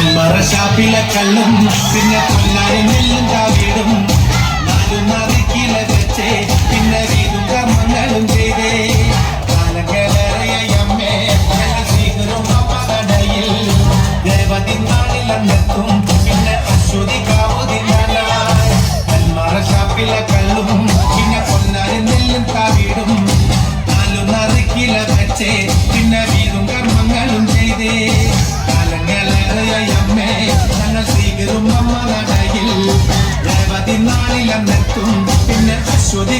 ഷാപ്പിലെ കള്ളും പിന്നെ പൊന്നാരി നെല്ലും ചാവിടും നാലും നറുക്കില വെച്ചേ പിന്നെ വീതും കർമ്മങ്ങളും ചെയ്തേ. കാലങ്ങളേറെയമ്മേ സ്വീകരും അപ്പകടയിൽ. ദേവതി നാളിലെത്തും പിന്നെ അശ്വതി കാവുതിനാലായി നെന്മറ ഷാപ്പിലെ പിന്നെ പൊന്നാരി നെല്ലും കാവിടും. നാലും നറുക്കില വെച്ചേ നാളിലെത്തും പിന്നെ അശ്വതി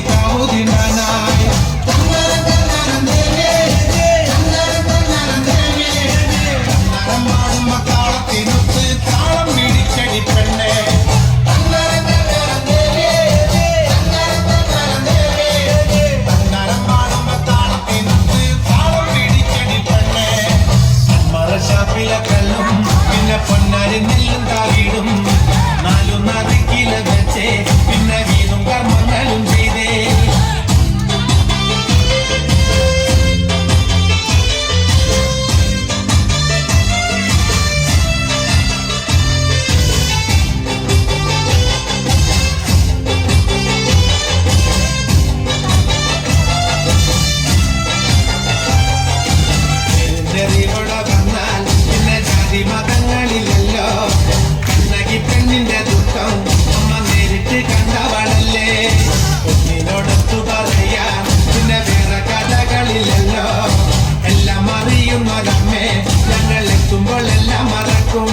താളത്തിനൊത്ത് താളം പിടിച്ചടി പെണ്ണേ നറുക്കില വെച്ചേ പിന്നെ വീതും കർമ്മങ്ങളും ഒന്നിനോടൊത്തു പറയാൻ പിന്നെ വേറെ കഥകളില്ലല്ലോ. എല്ലാം അറിയുന്നൊരമ്മേ ഞങ്ങൾ എത്തുമ്പോൾ എല്ലാം മറക്കും.